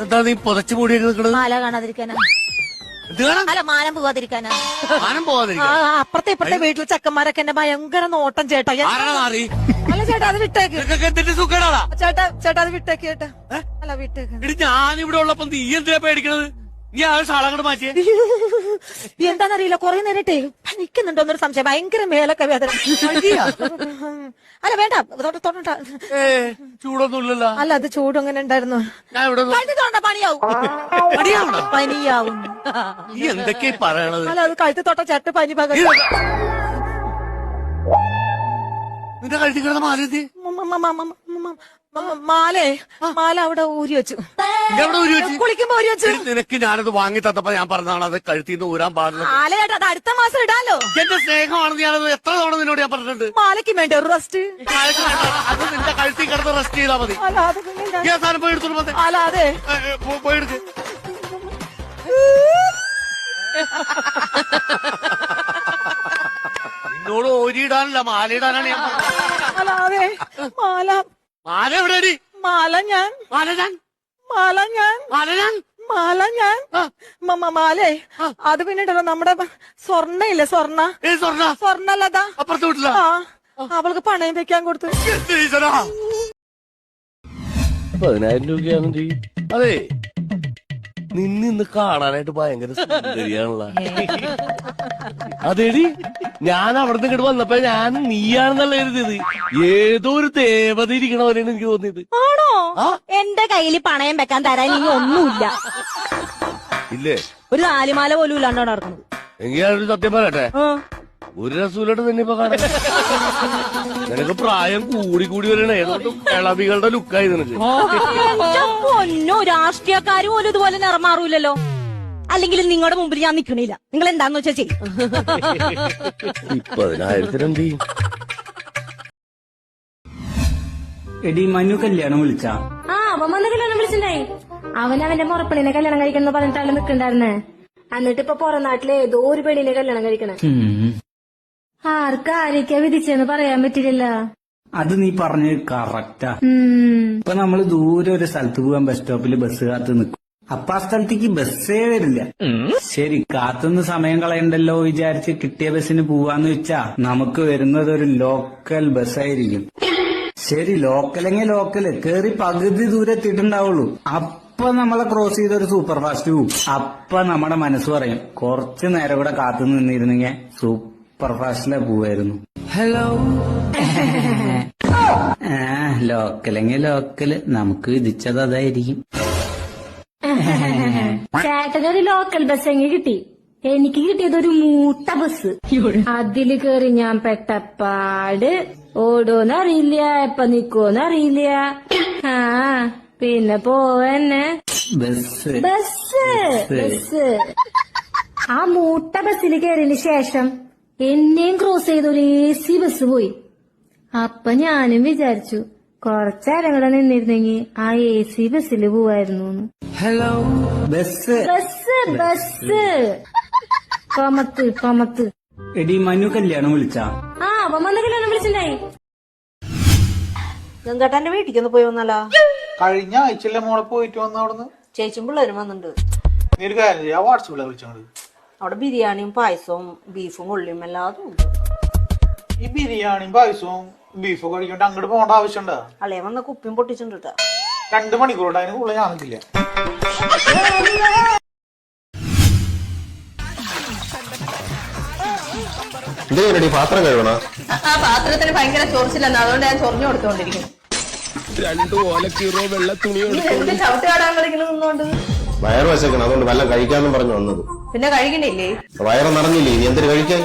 എന്താ നീ പുതച്ചു മൂടി നിൽക്കണത് മാല കാണാതിരിക്കാനാ. എന്ത് കാണാൻ അല്ല മാനം പോവാതിരിക്കാനാ. മാനം ആ, പോവാതിരിക്കാൻ. ആ, അപ്പുറത്തെ ഇപ്പുറത്തെ വീട്ടിലെ ചെക്കന്മാരൊക്കെ എന്നെ ഭയങ്കര നോട്ടം ചേട്ടാ. ഞാൻ- ആരാണ് മാറി? അല്ല ചേട്ടാ അത് വിട്ടേക്ക്. നിനക്കൊക്കെ എന്തിന്റെ സുഖടാ? ചേട്ടാ ചേട്ടാ അത് വിട്ടേക്ക് ചേട്ടാ. അല്ല വിട്ടേക്ക്. ഇടി ഇവിടെ ഉള്ളപ്പോ നീ എന്തിനാ പേടിക്കണത്? നീ ആ സാളങ്ങോട്ട് മാറ്റിയേ എന്താന്നറിയില്ല കുറെ നേരിട്ടേ നിക്കുന്നുണ്ടോന്നൊരു സംശയം ഭയങ്കര മേലൊക്കെ വേദന അല്ല വേണ്ട തൊട്ട് ചൂടൊന്നുമില്ലല്ലോ അല്ല അത് ചൂട് അങ്ങനെ ഉണ്ടായിരുന്നു ഞാൻ ഇവിടെ ഒന്ന് കഴുത്തി തൊണ്ട പണിയാവും പനിയാവും നീ എന്തൊക്കെയാ ഈ പറയണത് അല്ല അത് കഴുത്തി തൊട്ട ചട്ട് പനി പക നിന്റെ കഴുത്തി കിടന്ന മാലേ മാല അവിടെ ഊരി വെച്ചു കുളിക്കുമ്പോ വെച്ചു. നിനക്ക് ഞാനത് വാങ്ങി തന്നപ്പോ ഞാൻ പറഞ്ഞതാണ് അത് കഴുത്തിൽ നിന്ന് ഊരാൻ പാടില്ല. മാല ചേട്ടാ അത് അടുത്ത മാസം ഇടാലോ? എന്റെ സ്നേഹമാണെന്ന് ഞാനത് എത്ര തവണ നിന്നോട് ഞാൻ പറഞ്ഞിട്ടുണ്ട്? മാലയ്ക്ക് വേണ്ട ഒരു റെസ്റ്റ് വേണ്ട. അത് നിന്റെ കഴുത്തിൽ കിടന്ന് റെസ്റ്റ് ചെയ്താൽ മതി. അല്ല അത് പിന്നെ ഞാൻ- സാധനം പോയി എടുത്തോണ്ട് വന്നേ. അല്ല അതെ. ഏ, ഏ, പോ- പോയി എടുക്ക്. നിന്നോട് ഓരിയിടാനല്ല മാലയിടാനാണ് ഞാൻ പറഞ്ഞത്. അല്ല അതെ. മാല. മാല എവിടെയാടി മാല ഞാൻ മാല ഞാൻ മാല ഞാൻ. മാല ഞാൻ? മാല ഞാൻ. മാലേ അത് പിന്നിട്ടല്ലോ നമ്മുടെ സ്വർണ? ഇല്ലേ സ്വർണ? സ്വർണ സ്വർണല്ലതാ അപ്പുറത്ത് വിട്ടില്ല ആ. അവൾക്ക് പണയം വെക്കാൻ കൊടുത്തു. പതിനായിരം രൂപയാണ് ചെയ്യും. അതെ. നിന്നിന്ന് കാണാനായിട്ട് ഭയങ്കര സുന്ദരിയാണല്ല. അതേടി ഞാൻ അവിടുന്ന് ഇങ്ങോട്ട് വന്നപ്പോ ഞാൻ നീയാണെന്നല്ല കരുതിയത്. ഏതോ ഒരു ദേവത ഇരിക്കണ പോലെയാണ് എനിക്ക് തോന്നിയത്. എന്റെ കയ്യിൽ പണയം വെക്കാൻ തരാൻ ഇനി ഒന്നുമില്ല. ഇല്ലേ? ഒരു നാലുമാല പോലും ഇല്ലാണ്ടോ നടക്കുന്നത്. എങ്കിൽ ഞാനൊരു സത്യം പറയട്ടെ? ഒരു രസൂലോട്ട് തന്നെ ഇപ്പൊ കാണാൻ. നിനക്ക് പ്രായം കൂടി കൂടി വരണേ. ഏതോ കിളവികളുടെ ലുക്കായി നിനക്ക്. എന്റെ പൊന്നോ രാഷ്ട്രീയക്കാര് പോലും ഇതുപോലെ നിറമാറൂലല്ലോ അല്ലെങ്കിൽ നിങ്ങളുടെ മുമ്പിൽ ഞാൻ നിക്കണില്ല. നിങ്ങൾ എന്താന്ന് വെച്ചാ ചെയ്യും. ഇപ്പൊ ചെയ്യും? എടി മനു കല്യാണം വിളിച്ച. ആ അവൻ വന്ന് കല്യാണം വിളിച്ചിണ്ടായി. അവൻ അവന്റെ മുറപ്പണിനെ കല്യാണം കഴിക്കണം പറഞ്ഞിട്ടാണ് നിക്കണ്ടായിരുന്നേ എന്നിട്ട് ഇപ്പൊ പുറം നാട്ടിലെ ഏതോ ഒരു പെണ്ണിനെ കല്യാണം കഴിക്കണേ. ആർക്ക് വിധിച്ചെന്ന് പറയാൻ പറ്റില്ല അത് നീ പറഞ്ഞത് കറക്റ്റാ ഇപ്പൊ നമ്മൾ ദൂരെ ഒരു സ്ഥലത്ത് പോവാൻ ബസ് സ്റ്റോപ്പിൽ ബസ് കാത്ത് നിൽക്കും അപ്പൊ ആ സ്ഥലത്തേക്ക് ബസ്സേ വരില്ല. ശരി കാത്തുനിന്ന് സമയം കളയണ്ടല്ലോ വിചാരിച്ച് കിട്ടിയ ബസ്സിന് പോവാന്ന് വെച്ചാ നമുക്ക് വരുന്നത് ഒരു ലോക്കൽ ബസ്സായിരിക്കും ശരി ലോക്കലെങ്കിൽ ലോക്കൽ കേറി പകുതി ദൂരെ എത്തിയിട്ടുണ്ടാവുള്ളൂ. അപ്പൊ നമ്മളെ ക്രോസ് ചെയ്ത ഒരു സൂപ്പർ ഫാസ്റ്റ് പോവും അപ്പൊ നമ്മുടെ മനസ്സ് പറയും കുറച്ചു നേരം കൂടെ കാത്തു നിന്നിരുന്നെങ്കിൽ സൂപ്പർ ഫാസ്റ്റിലെ പോവായിരുന്നു. ഹലോ ആ ലോക്കലെങ്കിൽ ലോക്കൽ നമുക്ക് വിധിച്ചത് അതായിരിക്കും. ചേട്ടനൊരു ലോക്കൽ ബസ് എങ്ങി കിട്ടി. എനിക്ക് കിട്ടിയത് ഒരു മൂട്ട ബസ്. അതിൽ കേറി ഞാൻ പെട്ടപ്പാട് ഓടോന്ന് അറിയില്ല എപ്പ നിക്കോന്ന് അറിയില്ല ആ പിന്നെ പോവന്നെ. ബസ്. ബസ് ആ മൂട്ട ബസ്സിൽ കയറിയതിന് ശേഷം എന്നെയും ക്രോസ് ചെയ്ത ഒരു എ സി ബസ് പോയി. അപ്പൊ ഞാനും വിചാരിച്ചു കൊറച്ചേരം നിന്നിരുന്നെങ്കി ആ എ സി ബസ്സിൽ പോവായിരുന്നു ഹലോ ബസ്. Bus bus. കൊമത്ത് കൊമത്ത്. എടി മനു കല്യാണം വിളിച്ചാ? ആ അവൻ വന്ന കല്യാണം വിളിച്ചിണ്ടായി ഗംഗാട്ടാന്റെ വീട്ടിക്ക് ഒന്ന് പോയി വന്നാലോ? കഴിഞ്ഞ ആഴ്ചയിലെ മോളെ പോയിട്ട് വന്ന അവിടുന്ന്? ചേച്ചും പിള്ളേരും വന്നിട്ടുണ്ട്. നീ ഒരു കാര്യം ചെയ്യാം വാട്സപ്പിലെ വിളിച്ചോണ്ട്. അവിടെ ബിരിയാണിയും പായസവും ബീഫും ഉള്ളിയും എല്ലാതും ഉണ്ട്. ഈ ബിരിയാണിയും പായസവും ബീഫും കഴിക്കണ്ട അങ്ങോട്ട് പോകേണ്ട ആവശ്യമുണ്ടോ? അളയ വന്ന കുപ്പിയും പൊട്ടിച്ചിട്ടുണ്ട് രണ്ടു രണ്ട് മണിക്കൂറുണ്ട് അതിന് കൂടുതൽ ഞാൻ നിൽക്കില്ല എന്തിനാ പാത്രം കഴുകണ? ആ പാത്രത്തിന് ഭയങ്കര ചൊറിച്ചില്ലെന്ന് അതുകൊണ്ട് ഞാൻ ചൊറിഞ്ഞു കൊടുത്തോണ്ടിരിക്കുന്നു രണ്ടു ഓലക്കീറോ വെള്ള തുണിയോ എന്ത് ചവിട്ട് കാടാൻ കളിക്കുന്നത് നിന്നോണ്ട്? വയറ് വശക്കണം. അതുകൊണ്ട് വല്ല കഴിക്കാന്നും പറഞ്ഞു വന്നത്. പിന്നെ കഴിക്കണില്ലേ? വയറ് നിറഞ്ഞില്ലേ? ഇനി എന്തിനു കഴിക്കാൻ?